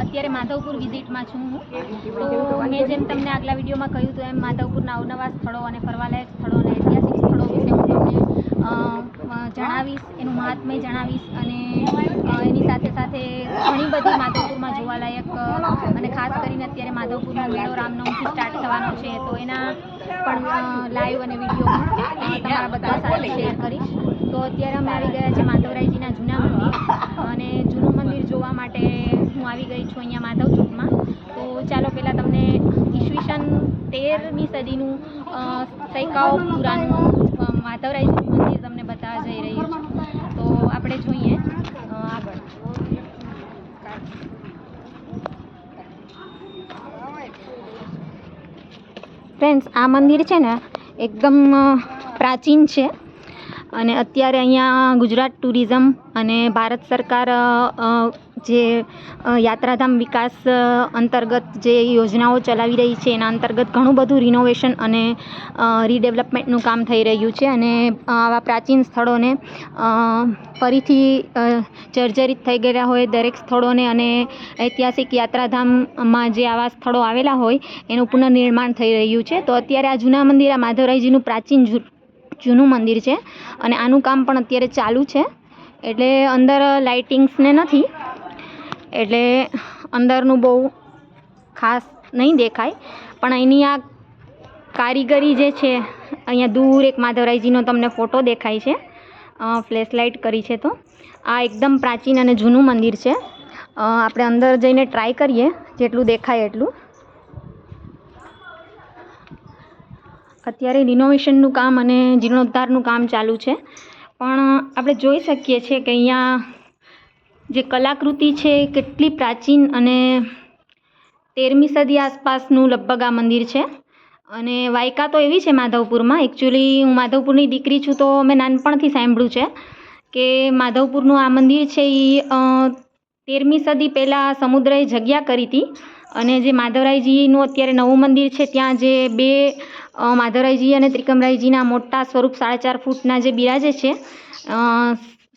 અત્યારે માધવપુર વિઝિટમાં છું હું. તો મેં જેમ તમને આગલા વિડીયોમાં કહ્યું હતું એમ માધવપુરના અવનવા સ્થળો અને ફરવાલાયક સ્થળો અને ઐતિહાસિક સ્થળો વિશે હું તમને જણાવીશ, એનું મહાત્મય જણાવીશ અને એની સાથે સાથે ઘણી બધી માધવપુરમાં જોવાલાયક અને ખાસ કરીને અત્યારે માધવપુરનો મેળો રામનવમથી સ્ટાર્ટ થવાનો છે તો એના પણ લાઈવ અને વીડિયો તમારા બધા સાથે શેર કરીશ. તો અત્યારે અમે આવી ગયા છે માધવરાયજીના જૂના મંદિર. અને જૂનું મંદિર જોવા માટે હું આવી ગઈ છું અહીંયા માધવ ચોકમાં તો ચાલો પહેલાં તમને ઈસવીસન તેરમી સદીનું સૈકાઓ પુરાનું માધવરાયજીનું મંદિર તમને બતાવવા જઈ રહ્યું છું. તો આપણે જોઈએ અ, આગળ ફ્રેન્ડ્સ, આ મંદિર છે ને એકદમ પ્રાચીન છે. અને અત્યારે અહીંયા ગુજરાત ટુરિઝમ અને ભારત સરકાર જે યાત્રાધામ વિકાસ અંતર્ગત જે યોજનાઓ ચલાવી રહી છે, એના અંતર્ગત ઘણું બધું રિનોવેશન અને રીડેવલપમેન્ટનું કામ થઈ રહ્યું છે અને આવા પ્રાચીન સ્થળોને ફરીથી જર્જરિત થઈ ગયેલા હોય દરેક સ્થળોને અને ઐતિહાસિક યાત્રાધામમાં જે આવા સ્થળો આવેલા હોય, એનું પુનઃનિર્માણ થઈ રહ્યું છે. તો અત્યારે આ જૂના મંદિર, આ માધવરાયજીનું પ્રાચીન જૂનું મંદિર છે અને આનું કામ પણ અત્યારે ચાલુ છે. એટલે અંદર લાઇટિંગ્સને નથી એટલે અંદરનું બહુ ખાસ નહીં દેખાય. પણ અહીંની આ કારીગરી જે છે, અહીંયા દૂર એક માધવરાયજીનો તમને ફોટો દેખાય છે. ફ્લેશ લાઇટ કરી છે તો. આ એકદમ પ્રાચીન અને જૂનું મંદિર છે. આપણે અંદર જઈને ટ્રાય કરીએ, જેટલું દેખાય એટલું. અત્યારે રિનોવેશનનું કામ અને જીર્ણોદ્ધારનું કામ ચાલુ છે. પણ આપણે જોઈ શકીએ છીએ કે અહીંયા જે કલાકૃતિ છે કેટલી પ્રાચીન અને તેરમી સદી આસપાસનું લગભગ આ મંદિર છે. અને વાયકા તો એવી છે માધવપુરમાં. એકચ્યુઅલી હું માધવપુરની દીકરી છું તો મેં નાનપણથી સાંભળ્યું છે કે માધવપુરનું આ મંદિર છે એ તેરમી સદી પહેલાં સમુદ્રએ જગ્યા કરી હતી. અને જે માધવરાયજીનું અત્યારે નવું મંદિર છે, ત્યાં જે બે માધવરાયજી અને ત્રિકમરાયજીના મોટા સ્વરૂપ સાડા ચાર ફૂટના જે બિરાજે છે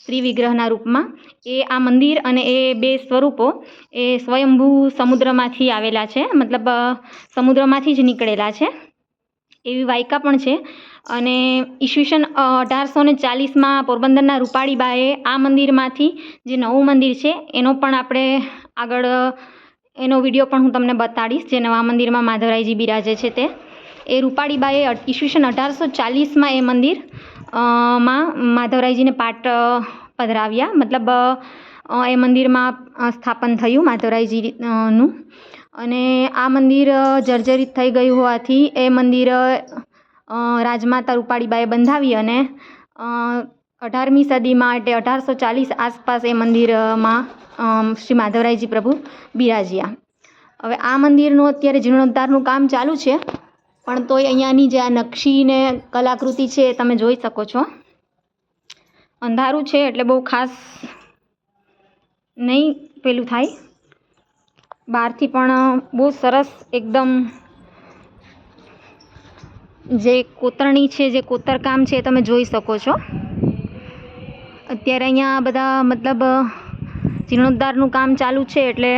શ્રી વિગ્રહના રૂપમાં. એ આ મંદિર અને એ બે સ્વરૂપો એ સ્વયંભૂ સમુદ્રમાંથી આવેલા છે. મતલબ સમુદ્રમાંથી જ નીકળેલા છે. એવી વાયકા પણ છે. અને ઈસવીસન અઢારસો ને ચાલીસમાં પોરબંદરના રૂપાળીબાએ આ મંદિરમાંથી જે નવું મંદિર છે, એનો પણ આપણે આગળ એનો વીડિયો પણ હું તમને બતાડીશ, જે નવા મંદિરમાં માધવરાયજી બિરાજે છે તે. એ રૂપાળીબાએ ઈસવીસન અઢારસો ચાલીસમાં એ મંદિર માં માધવરાયજીને પાટ પધરાવ્યા. મતલબ એ મંદિરમાં સ્થાપન થયું માધવરાયજી નું અને આ મંદિર જર્જરિત થઈ ગયું હોવાથી એ મંદિર રાજમાતા રૂપાળીબાએ બંધાવી અને અઢારમી સદીમાં એટલે અઢારસો ચાલીસ આસપાસ એ મંદિરમાં શ્રી માધવરાયજી પ્રભુ બિરાજ્યા. હવે આ મંદિરનું અત્યારે જીર્ણોદ્ધારનું કામ ચાલુ છે. પણ તોય અહીંયાની જે આ નકશી ને કલાકૃતિ છે એ તમે જોઈ શકો છો. અંધારું છે એટલે બહુ ખાસ નહીં પેલું થાય. બહારથી પણ બહુ સરસ એકદમ જે કોતરણી છે, જે કોતરકામ છે એ તમે જોઈ શકો છો. અત્યારે અહીંયા બધા મતલબ જીર્ણોદ્ધારનું કામ ચાલુ છે એટલે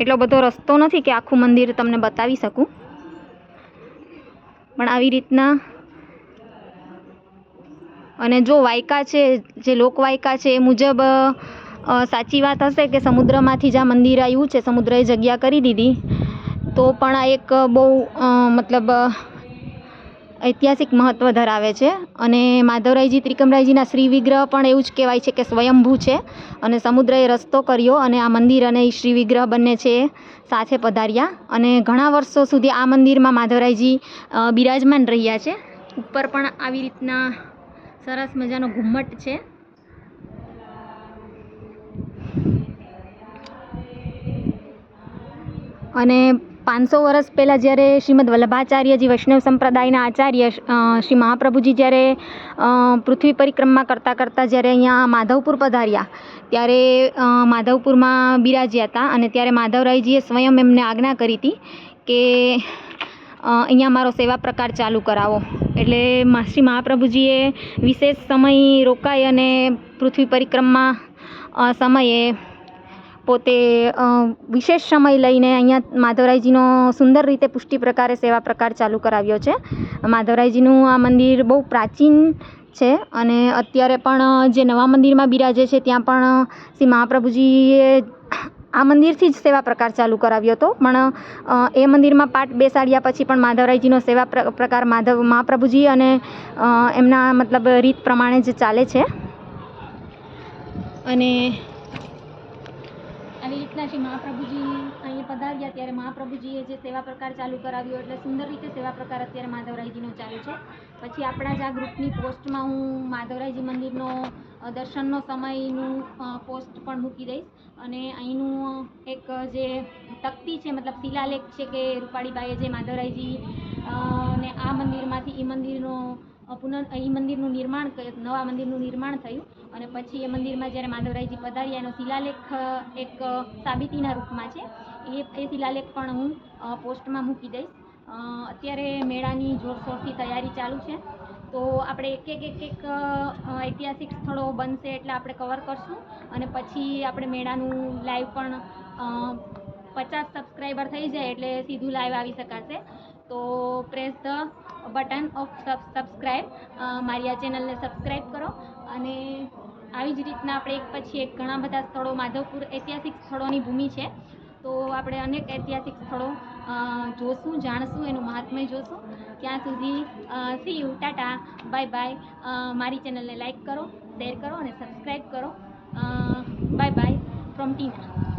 એટલો બધો રસ્તો નથી કે આખું મંદિર તમને બતાવી શકું. પણ આવી રીતના અને જો વાયકા છે, જે લોકવાયકા છે, એ મુજબ સાચી વાત હશે કે સમુદ્રમાંથી જ આ મંદિર આવ્યું છે, સમુદ્રએ જગ્યા કરી દીધી, તો પણ આ એક બહુ મતલબ ઐતિહાસિક મહત્ત્વ ધરાવે છે અને માધવરાયજી, ત્રિકમરાયજીના શ્રી વિગ્રહ પણ એવું જ કહેવાય છે કે સ્વયંભૂ છે અને સમુદ્રએ રસ્તો કર્યો અને આ મંદિર અને શ્રી વિગ્રહ બંને છે સાથે પધાર્યા અને ઘણા વર્ષો સુધી આ મંદિરમાં માધવરાયજી બિરાજમાન રહ્યા છે. ઉપર પણ આવી રીતના સરસ મજાનો ઘુમ્મટ છે. અને પાંચસો વર્ષ પહેલાં જ્યારે શ્રીમદ વલ્લભાચાર્યજી વૈષ્ણવ સંપ્રદાયના આચાર્ય શ્રી મહાપ્રભુજી જ્યારે પૃથ્વી પરિક્રમા કરતાં કરતાં જ્યારે અહીંયા માધવપુર પધાર્યા, ત્યારે માધવપુરમાં બિરાજ્યા હતા અને ત્યારે માધવરાયજીએ સ્વયં એમને આજ્ઞા કરી હતી કે અહીંયા મારો સેવા પ્રકાર ચાલુ કરાવો. એટલે શ્રી મહાપ્રભુજીએ વિશેષ સમય રોકાઈ અને પૃથ્વી પરિક્રમા સમયે પોતે વિશેષ સમય લઈને અહીંયા માધવરાયજીનો સુંદર રીતે પુષ્ટિ પ્રકારે સેવા પ્રકાર ચાલુ કરાવ્યો છે. માધવરાયજીનું આ મંદિર બહુ પ્રાચીન છે અને અત્યારે પણ, જે નવા મંદિરમાં બિરાજે છે ત્યાં પણ શ્રી મહાપ્રભુજીએ આ મંદિરથી જ સેવા પ્રકાર ચાલુ કરાવ્યો હતો. પણ એ મંદિરમાં પાઠ બેસાડ્યા પછી પણ માધવરાયજીનો સેવા પ્ર- પ્રકાર માધવ, મહાપ્રભુજી અને એમના મતલબ રીત પ્રમાણે જ ચાલે છે. અને આવી રીતના શ્રી મહાપ્રભુજી અહીંયા પધાર્યા ત્યારે મહાપ્રભુજીએ જે સેવા પ્રકાર ચાલુ કરાવ્યો એટલે સુંદર રીતે સેવા પ્રકાર અત્યારે માધવરાયજીનો ચાલુ છે. પછી આપણા જ આ ગ્રુપની પોસ્ટમાં હું માધવરાયજી મંદિરનો દર્શનનો સમયનું પોસ્ટ પણ મૂકી દઈશ. અને અહીંનું એક જે તકતી છે, મતલબ શિલાલેખ છે કે રૂપાળીબાઈએ જે માધવરાયજી ને આ મંદિરમાંથી એ મંદિરનો પુનઃ એ મંદિરનું નિર્માણ નવા મંદિરનું નિર્માણ થયું અને પછી એ મંદિરમાં જ્યારે માધવરાયજી પધાર્યા, એનો શિલાલેખ એક સાબિતીના રૂપમાં છે. એ એ શિલાલેખ પણ હું પોસ્ટમાં મૂકી દઈશ. અત્યારે મેળાની જોરશોરથી તૈયારી ચાલુ છે. તો આપણે એક એક એક એક ઐતિહાસિક સ્થળો બનશે એટલે આપણે કવર કરશું. અને પછી આપણે મેળાનું લાઈવ પણ પચાસ સબસ્ક્રાઈબર થઈ જાય એટલે સીધું લાઈવ આવી શકાશે. તો press the button of subscribe મારી આ ચેનલને સબસ્ક્રાઈબ કરો. અને આવી જ રીતના આપણે એક પછી એક ઘણા બધા સ્થળો, માધવપુર ઐતિહાસિક સ્થળોની ભૂમિ છે. તો આપણે અનેક ઐતિહાસિક સ્થળો જોશું, જાણશું, એનું મહાત્મ્ય જોશું. ત્યાં સુધી see you tata bye bye મારી ચેનલને લાઈક કરો શેર કરો અને સબસ્ક્રાઈબ કરો. Bye buy from Tina